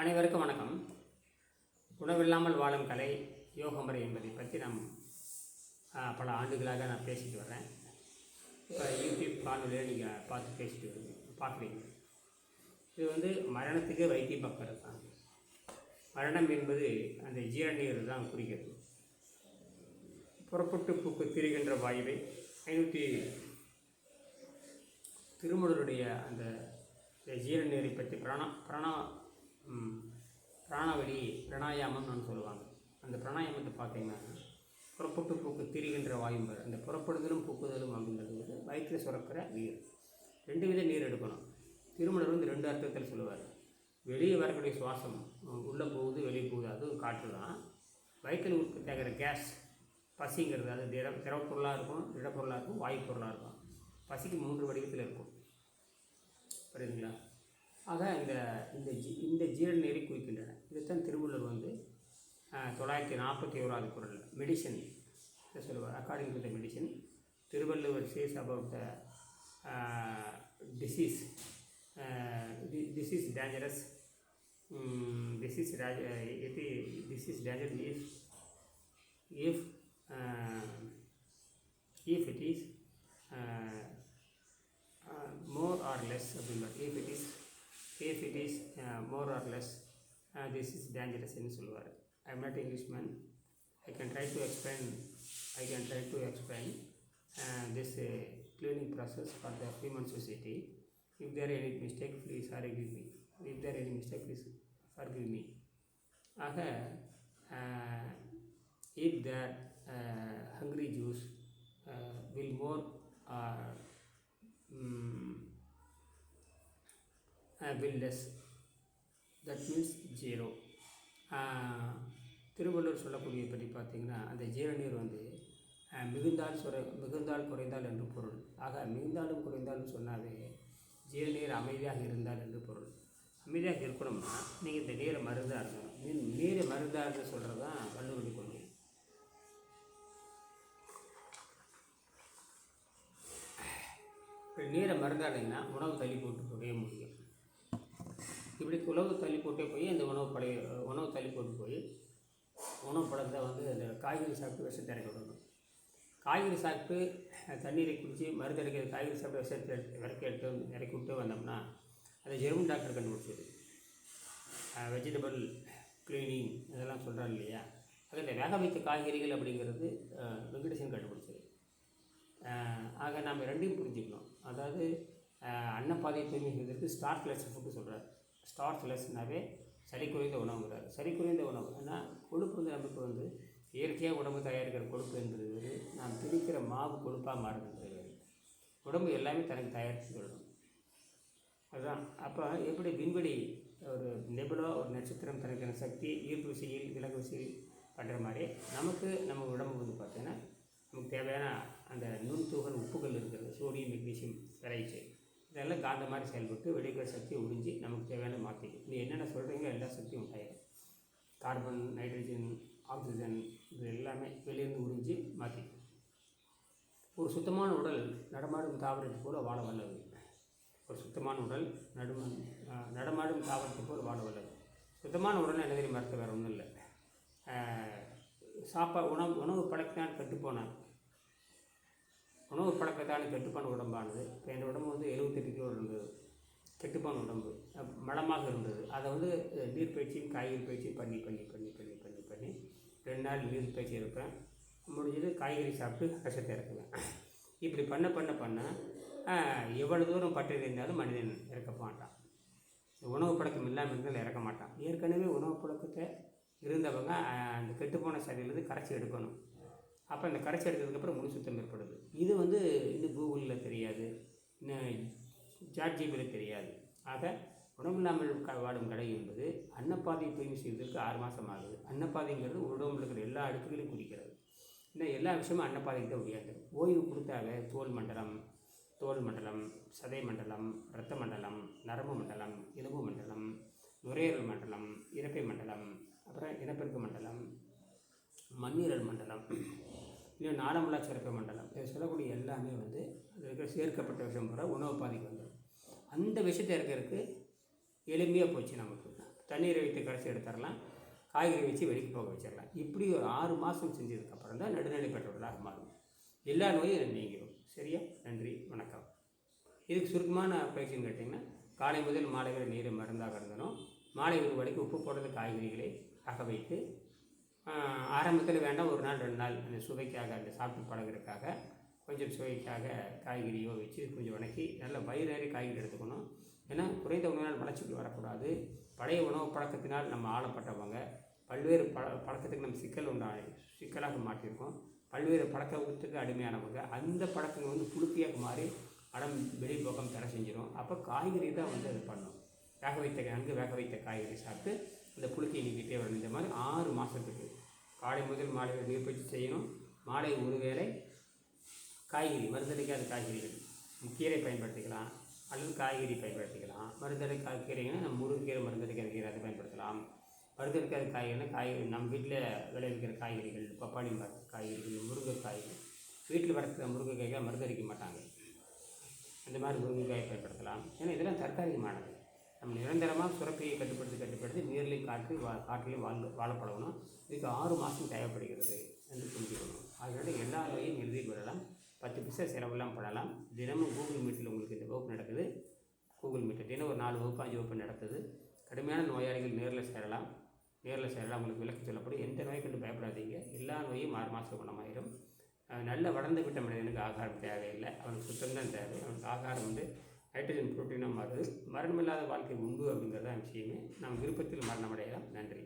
அனைவருக்கும் வணக்கம். உணவில்லாமல் வாழும் கலை யோகமுறை என்பதை பற்றி நாம் பல ஆண்டுகளாக நான் பேசிட்டு வர்றேன். இப்போ யூடியூப் காணொலியில் நீங்கள் பார்த்து பேசிட்டு வருங்க பார்க்குறீங்க. இது வந்து மரணத்துக்கு வைத்தியம் பார்க்கறது தான். மரணம் என்பது அந்த ஜீரநீர் தான் குறிக்கிறது. புறப்பட்டு பூக்கு திரிகின்ற வாயுவை ஐநூற்றி திருமணருடைய அந்த ஜீரநீரை பற்றி பிராணா பிராணா பிராணவழி பிராணாயாமம்னு சொல்லுவாங்க. அந்த பிராணாயாமத்தை பார்த்தீங்கன்னா புறப்பட்டு பூக்கு திரிகின்ற வாயும்பர் அந்த புறப்படுதலும் பூக்குதலும் அப்படின்றது வந்து வயிற்றில் சுரக்கிற நீர் ரெண்டு வித நீர் எடுக்கணும். திருமணர் வந்து ரெண்டு அர்த்தத்தில் சொல்லுவார். வெளியே வரக்கூடிய சுவாசம் உள்ளே போகுது வெளியே போகுது அதுவும் காற்று தான். வயிற்றில் உற்பத்தி ஆகிற கேஸ் பசிங்கிறது அது திர திரவப்பொருளாக இருக்கும் திடப்பொருளாக இருக்கும் வாயு பொருளாக இருக்கும். பசிக்கு மூன்று வடிவத்தில் இருக்கும். புரியுதுங்களா? ஆக இந்த இந்த ஜி இந்த ஜீரண நீரை குறிக்கின்றன. இதைத்தான் திருவள்ளுவர் வந்து தொள்ளாயிரத்தி நாற்பத்தி ஓராவது குரல் மெடிசன் சொல்லுவார். According to the medicine Thiruvalluvar says about the disease this is dangerous this is இது this is danger if if if it is more or less or if it is if it is uh, more or less uh, this is dangerous ன்னு சொல்லுவார் I am not Englishman I can try to explain I can try to explain this cleaning process for the human society if there any mistake please forgive me if there any mistake please forgive me ஆக if that uh, hungry Jews uh, will more or Uh, will less. That means zero Thiruvalluvar சொல்லக்கூடிய பற்றி பார்த்திங்கன்னா அந்த ஜீரநீர் வந்து uh, மிகுந்தால் சுர மிகுந்தால் குறைந்தால் என்று பொருள். ஆக மிகுந்தாலும் குறைந்தாலும் சொன்னாவே ஜீரநீர் அமைதியாக இருந்தால் என்று பொருள். அமைதியாக இருக்கணும்னா நீங்கள் இந்த நீரை மருந்தாக இருக்கணும் மீன் நீரை மருந்தாக சொல்கிறது தான் வள்ளுவருடைய கொள்கை. நீரை மருந்தாடிங்கன்னா உணவு தள்ளி போட்டு முடிய முடியும். இப்படி உணவு தள்ளி போட்டே போய் அந்த உணவு பழைய உணவு தள்ளி போட்டு போய் உணவு பழத்தை வந்து அந்த காய்கறி சாப்பிட்டு விஷத்தை இறக்கி விடணும். காய்கறி சாப்பிட்டு தண்ணீரை குடித்து மருந்து அடிக்கிற காய்கறி சாப்பிட்டு விஷத்தை எடுத்து இறக்கி எடுத்து இறக்கி விட்டு வந்தோம்னா அதை ஜெர்மன் டாக்டர் கண்டுபிடிச்சது. வெஜிடபிள் க்ளீனிங் இதெல்லாம் சொல்கிறாங்க இல்லையா? அதில் வேக வைத்த காய்கறிகள் அப்படிங்கிறது வெங்கடேசன் கண்டுபிடிச்சது. ஆக நாம் ரெண்டையும் புரிஞ்சுக்கணும். அதாவது அன்னப்பாதையை அன்னப்பாதை தூய்மை செய்வதற்கு ஸ்டார்ச் ஃபுட்டு சொல்கிறார் ஸ்டார்ச் லெஸ்னாவே சரி குறைந்த உணவுங்கிறார். சரி குறைந்த உணவு ஏன்னா கொழுப்பு வந்து நமக்கு வந்து இயற்கையாக உடம்பு தயாரிக்கிற கொழுப்பு என்பது நாம் திணிக்கிற மாவு கொழுப்பாக மாறுது உடம்பு எல்லாமே தனக்கு தயாரித்து கொள்ளணும் அதுதான். அப்போ எப்படி விண்வெளி ஒரு நெபுலோ ஒரு நட்சத்திரம் தனக்கான சக்தி ஈர்ப்பு விசையில் விலகு விசையில் பண்ணுற மாதிரி நமக்கு நம்ம உடம்பு வந்து பார்த்தீங்கன்னா நமக்கு தேவையான அந்த நுண்துகள் உப்புகள் இருக்கிறது சோடியம் மெக்னீசியம் பெரைச்சு இதெல்லாம் காந்த மாதிரி செயல்பட்டு வெளிக்கிற சக்தியை உறிஞ்சி நமக்கு தேவையான மாற்றிக்கும் நீ என்னென்ன சொல்கிறீங்களோ எல்லா சக்தியும் உண்டாயிடும் கார்பன் நைட்ரஜன் ஆக்சிஜன் இது எல்லாமே வெளியிருந்து உறிஞ்சி மாற்றிக்கும் ஒரு சுத்தமான உடல் நடமாடும் தாவரத்தை போல வாழ வல்லது. ஒரு சுத்தமான உடல் நடும நடமாடும் தாவரத்தை போல் வாழ வல்லது. சுத்தமான உடல் என்ன தெரியுமா அர்த்தம்? வேறு ஒன்றும் இல்லை. சாப்பா உணவு உணவு பழக்கினால் கெட்டுப்போனான் உணவு பழக்கத்தால் கெட்டுப்பான உடம்பானது. இப்போ என் உடம்பு வந்து எழுபத்தெட்டு கிலோ இருந்தது. கெட்டுப்பான உடம்பு. மலமாக இருந்தது. அதை வந்து நீர் பயிற்சியும் காய்கறி பயிற்சியும் பண்ணி பண்ணி பண்ணி பண்ணி பண்ணி பண்ணி ரெண்டு நாள் நீர் பயிற்சி இருப்பேன் முடிஞ்சது காய்கறி சாப்பிட்டு கஷ்டத்தை இறக்குவேன். இப்படி பண்ண பண்ண பண்ண எவ்வளோ தூரம் பட்டு இருந்தாலும் மனிதன் இறக்க மாட்டான். உணவு பழக்கம் இல்லாமல் இருந்தால் இறக்க மாட்டான். ஏற்கனவே உணவு பழக்கத்தை இருந்தவங்க அந்த கெட்டுப்போன சதையிலேருந்து கரைச்சி எடுக்கணும். அப்போ அந்த கரைச்சி எடுத்ததுக்கப்புறம் முழு சுத்தம் ஏற்படுது. இது வந்து இன்னும் கூகுளில் தெரியாது. இன்னும் ஜாட்ஜிபியில் தெரியாது. ஆக உணவில்லாமல் க- வாடும் கடை என்பது அன்னப்பாதை தூய்மை செய்வதற்கு ஆறு மாதம் ஆகுது அன்னப்பாதைங்கிறது உடம்புல இருக்கிற எல்லா அடுக்குகளையும் குறிக்கிறது. இன்னும் எல்லா விஷயமும் அன்னப்பாதைக்கு தான் முடியாது ஓய்வு கொடுத்தாக தோல் மண்டலம் தோல் மண்டலம் சதை மண்டலம் இரத்த மண்டலம் நரம்பு மண்டலம் எலும்பு மண்டலம் நுரையீரல் மண்டலம் இறப்பை மண்டலம் அப்புறம் இனப்பெருக்க மண்டலம் மண்ணீரல் மண்டலம் இல்லை நாளமுலா சிறப்பு மண்டலம் இதை சொல்லக்கூடிய எல்லாமே வந்து அதில் இருக்கிற சேர்க்கப்பட்ட விஷயம் பூரா உணவு பாதிக்கு வந்துடும் அந்த விஷயத்தை இருக்கிறதுக்கு எளிமையாக போச்சு நமக்கு. தண்ணீரை வைத்து கடைசி எடுத்துடலாம் காய்கறி வச்சு வெளிக்கு போக வச்சிடலாம். இப்படி ஒரு ஆறு மாதம் செஞ்சதுக்கப்புறம் தான் நடுநிலை பெற்றவர்களாக மாறும் எல்லா நோயும் நீங்கிடும் சரியா? நன்றி வணக்கம். இதுக்கு சுருக்கமான பயிற்சின்னு கேட்டிங்கன்னா காலை முதல் மாலை வரை நீரை மருந்தாக இருந்தனும் மாலை ஒரு வரைக்கும் உப்பு போடுறது காய்கறிகளை அக வைத்து ஆரம்பத்தில் வேண்டாம் ஒரு நாள் ரெண்டு நாள். அந்த சுவைக்காக அந்த சாப்பிட்டு பழகிறதுக்காக கொஞ்சம் சுவைக்காக காய்கறியோ வச்சு கொஞ்சம் வணக்கி நல்ல வயிறு நிறைய காய்கறி எடுத்துக்கணும். ஏன்னா குறைந்த உணவினால் மலச்சிக்கல் வரக்கூடாது. பழைய உணவு பழக்கத்தினால் நம்ம ஆளப்பட்டவங்க பல்வேறு பழ பழக்கத்துக்கு நம்ம சிக்கல் உண்டா சிக்கலாக மாற்றியிருக்கோம். பல்வேறு பழக்கத்துக்கு அடிமையானவங்க அந்த பழக்கங்கள் வந்து புழுப்பியாக மாறி அடம் வெளிப்போக்கம் தடை செஞ்சிடும் அப்போ காய்கறி தான் வந்து அது பண்ணும். வேக வைத்த நன்கு வேக வைத்த காய்கறி சாப்பிட்டு இந்த புழுக்கையை நீக்கிட்டே வரணும். இந்த மாதிரி ஆறு மாதத்துக்கு காலை முதல் மாலை நீர்ப்பயிற்சி செய்யணும். மாலை ஒரு வேளை காய்கறி மருந்தடைக்காத காய்கறிகள் கீரை பயன்படுத்திக்கலாம். அல்லது காய்கறி பயன்படுத்திக்கலாம். மருந்தடிக்காத கீரைங்கன்னா நம்ம முருங்கைக்கீரை மருந்தடிக்காத கீரை அதை பயன்படுத்தலாம். மருந்தடிக்காத காய்கறினா காய்கறி நம்ம வீட்டில் விளைவிக்கிற காய்கறிகள் பப்பாளி மர காய்கறிகள் முருங்கைக்காய் வீட்டில் வளர்க்குற முருங்கைக்காய்களை மருந்தடிக்க மாட்டாங்க. அந்த மாதிரி முருங்கைக்காயை பயன்படுத்தலாம். ஏன்னா இதெல்லாம் தற்காலிகமானது. நம்ம நிரந்தரமாக சுரப்பியை கட்டுப்படுத்தி கட்டுப்படுத்தி நீர்லையும் காற்று வா காற்றிலையும் வாழ் வாழ பழகணும் இதுக்கு ஆறு மாதம் தேவைப்படுகிறது என்று புரிஞ்சுக்கணும். அதனால் எல்லா நோயும் எழுதி விடலாம் பத்து பைசா செலவெல்லாம் பண்ணலாம். தினமும் கூகுள் மீட்டில் உங்களுக்கு இந்த வகுப்பு நடக்குது. கூகுள் மீட்டில் தினம் ஒரு நாலு வகுப்பு அஞ்சு வகுப்பு நடத்துது கடுமையான நோயாளிகள் நேரில் சேரலாம். நேரில் சேரலாம் உங்களுக்கு விளக்கு சொல்லப்படும். எந்த நோயை கண்டு பயப்படாதீங்க. எல்லா நோயும் ஆறு மாதம் குணமாயிரும். நல்ல வளர்ந்து விட்ட மனிதனுக்கு ஆகாரம் தேவையில்லை. அவனுக்கு சுத்தம் தான் தேவை. அவனுக்கு ஆகாரம் வந்து ஹைட்ரஜன் புரோட்டீனாக மாறுது மரணமில்லாத வாழ்க்கை உண்டு அப்படிங்கிறதான் விஷயமே. நம் விருப்பத்தில் மரணமடையலாம். நன்றி.